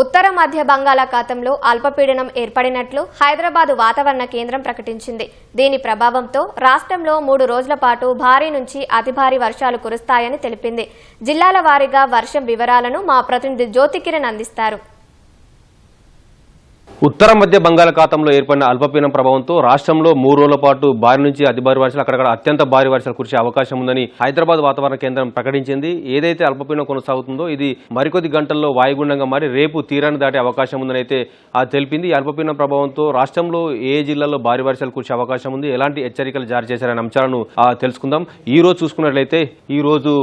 ఉత్తర మధ్య బంగాళాఖాతంలో అల్పపీడనం ఏర్పడినట్లు హైదరాబాద్ వాతావరణ కేంద్రం ప్రకటించింది. దీని ప్రభావంతో రాష్ట్రంలో మూడు రోజుల పాటు భారీ నుంచి అతి భారీ వర్షాలు కురుస్తాయని తెలిపింది. జిల్లాల వారీగా వర్షం వివరాలను మా ప్రతినిధి జ్యోతికిరణ్ అందిస్తారు. ఉత్తర మధ్య బంగాళాఖాతంలో ఏర్పడిన అల్పపీడనం ప్రభావంతో రాష్ట్రంలో మూడు రోజుల పాటు భారీ నుంచి అతి భారీ వర్షాలు అక్కడక్కడ అత్యంత భారీ వర్షాలు కురిసే అవకాశం ఉందని హైదరాబాద్ వాతావరణ కేంద్రం ప్రకటించింది. ఏదైతే అల్పపీడనం కొనసాగుతుందో ఇది మరికొద్ది గంటల్లో వాయుగుండంగా మారి రేపు తీరాన్ని దాటే అవకాశం ఉందని అయితే అది తెలిపింది. ఈ అల్పపీడనం ప్రభావంతో రాష్ట్రంలో ఏ జిల్లాలో భారీ వర్షాలు కురిసే అవకాశం ఉంది ఎలాంటి హెచ్చరికలు జారీ చేశారనే అంశాలను తెలుసుకుందాం. ఈ రోజు చూసుకున్నట్లయితే ఈ రోజు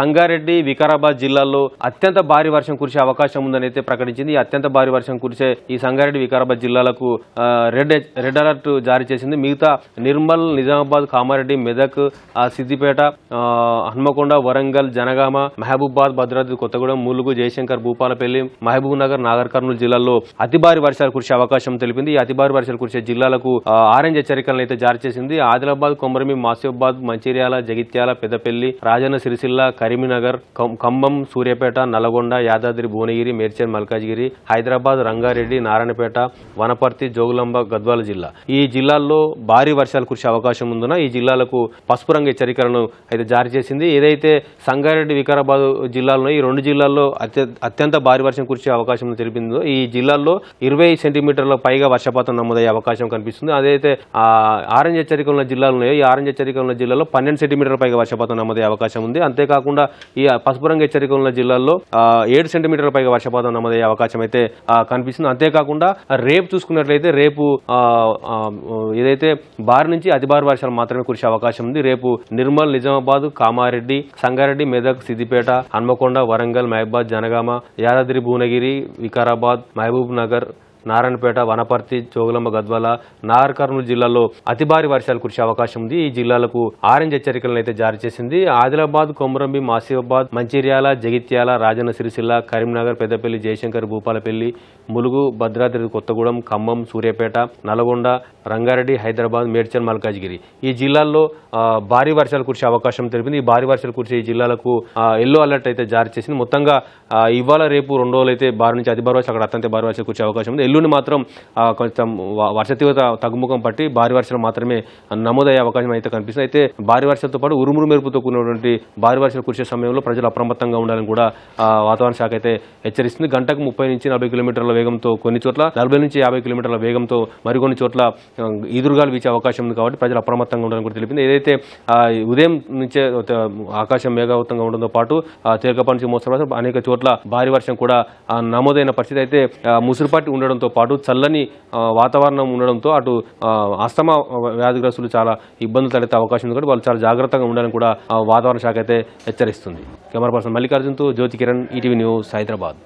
సంగారెడ్డి వికారాబాద్ జిల్లాల్లో అత్యంత భారీ వర్షం కురిసే అవకాశం ఉందని అయితే ప్రకటించింది. అత్యంత భారీ వర్షం కురిసే ఈ సంగారెడ్డి వికారాబాద్ జిల్లాలకు రెడ్ రెడ్ అలర్ట్ జారీ చేసింది. మిగతా నిర్మల్ నిజామాబాద్ కామారెడ్డి మెదక్ సిద్దిపేట హన్మకొండ వరంగల్ జనగామ మహబూబాద్ భద్రాద్రి కొత్తగూడెం ములుగు జయశంకర్ భూపాలపల్లి మహబూబ్ నగర్ నాగర్ కర్నూలు జిల్లాల్లో అతి భారీ వర్షాలు కురిసే అవకాశం తెలిపింది. ఈ అతి భారీ వర్షాలు కురిసే జిల్లాలకు ఆరెంజ్ హెచ్చరికలను అయితే జారీ చేసింది. ఆదిలాబాద్ కొమరమి మాసిబాద్ మంచిర్యాల జగిత్యాల పెద్దపల్లి రాజన్న సిరిసిల్ల కరీంనగర్ కం- ఖమ్మం సూర్యాపేట నల్గొండ యాదాద్రి భువనగిరి మేడ్చల్ మల్కాజ్గిరి హైదరాబాద్ రంగారెడ్డి నారాయణపేట వనపర్తి జోగులాంబ గద్వాల జిల్లా. ఈ జిల్లాల్లో భారీ వర్షాలు కురిసే అవకాశం ఉందన్న ఈ జిల్లాలకు పసుపు రంగు హెచ్చరికలను అయితే జారీ చేసింది. ఏదైతే సంగారెడ్డి వికారాబాద్ జిల్లాలో ఈ రెండు జిల్లాల్లో అత్యంత భారీ వర్షం కురిసే అవకాశం తెలిపిందో ఈ జిల్లాల్లో ఇరవై సెంటీమీటర్ల పైగా వర్షపాతం నమోదయ్యే అవకాశం కనిపిస్తుంది. అదైతే ఆరెంజ్ హెచ్చరిక ఉన్న జిల్లాలు ఉన్నాయో ఈ ఆరెంజ్ హెచ్చరిక ఉన్న జిల్లాలో పన్నెండు సెంటీమీటర్ల పైగా వర్షపాతం నమోదయ్యే అవకాశం ఉంది. అంతేకాకుండా ఈ పసుపు రంగు హెచ్చరిక ఉన్న జిల్లాల్లో ఏడు సెంటీమీటర్ల పైగా వర్షపాతం నమోదయ్యే అవకాశం అయితే కనిపిస్తుంది. అంతేకాకుండా రేపు చూసుకున్నట్లయితే రేపు ఏదైతే భారీ నుంచి అతి భారీ వర్షాలు మాత్రమే కురిసే అవకాశం ఉంది. రేపు నిర్మల్ నిజామాబాద్ కామారెడ్డి సంగారెడ్డి మెదక్ సిద్దిపేట హన్మకొండ వరంగల్ మహబాద్ జనగామ యాదాద్రి భువనగిరి వికారాబాద్ మహబూబ్ నగర్ నారాయణపేట వనపర్తి జోగులమ్మ గద్వాల నాగర్ కర్నూలు జిల్లాల్లో అతి భారీ వర్షాలు కురిసే అవకాశం ఉంది. ఈ జిల్లాలకు ఆరెంజ్ హెచ్చరికలను అయితే జారీ చేసింది. ఆదిలాబాద్ కొమరంబి మాసిఫాబాద్ మంచిర్యాల జగిత్యాల రాజన్న సిరిసిల్ల కరీంనగర్ పెద్దపల్లి జయశంకర్ భూపాలపల్లి ములుగు భద్రాద్రి కొత్తగూడెం ఖమ్మం సూర్యాపేట నల్గొండ రంగారెడ్డి హైదరాబాద్ మేడ్చల్ మల్కాజ్గిరి. ఈ జిల్లాల్లో భారీ వర్షాలు కురిసే అవకాశం తెలిపింది. ఈ భారీ వర్షాలు కురిసే ఈ జిల్లాలకు ఎల్లో అలర్ట్ అయితే జారీ చేసింది. మొత్తంగా ఇవాళ రేపు రెండు రోజులు అయితే భారీ నుంచి అతి భారీ వర్షాలు అక్కడ అత్యంత భారీ వర్షాలు కురిసే అవకాశం ఉంది. ఎల్లుండి మాత్రం కొంచెం వర్ష తీవ్రత తగ్గుముఖం పట్టి భారీ వర్షాలు మాత్రమే నమోదయ్యే అవకాశం అయితే కనిపిస్తుంది. అయితే భారీ వర్షాలతో పాటు ఉరుమురు మెరుపుతో కూడినటువంటి భారీ వర్షాలు కురిసే సమయంలో ప్రజలు అప్రమత్తంగా ఉండాలని కూడా వాతావరణ శాఖ అయితే హెచ్చరిస్తుంది. గంటకు ముప్పై నుంచి నలభై కిలోమీటర్ల వేగంతో కొన్ని చోట్ల నలభై నుంచి యాభై కిలోమీటర్ల వేగంతో మరికొన్ని చోట్ల ఈదురుగాలు వీచే అవకాశం ఉంది కాబట్టి ప్రజలు అప్రమత్తంగా ఉండాలని కూడా తెలిపింది. ఏదైతే ఉదయం నుంచే ఆకాశం మేఘావృతంగా ఉండడంతో పాటు ఆ, తేలికపాటి నుంచి మోస్తరు అనేక చోట్ల భారీ వర్షం కూడా నమోదైన పరిస్థితి అయితే ముసురుపాటి ఉండడంతో పాటు చల్లని వాతావరణం ఉండడంతో అటు అస్తమా వ్యాధిగ్రస్తులు చాలా ఇబ్బందులు తలెత్తే అవకాశం ఉంది కాబట్టి వాళ్ళు చాలా జాగ్రత్తగా ఉండాలని కూడా వాతావరణ శాఖ అయితే హెచ్చరిస్తుంది. కెమెరా పర్సన్ మల్లికార్జున్తో జ్యోతి కిరణ్ ఈటీవీ న్యూస్ హైదరాబాద్.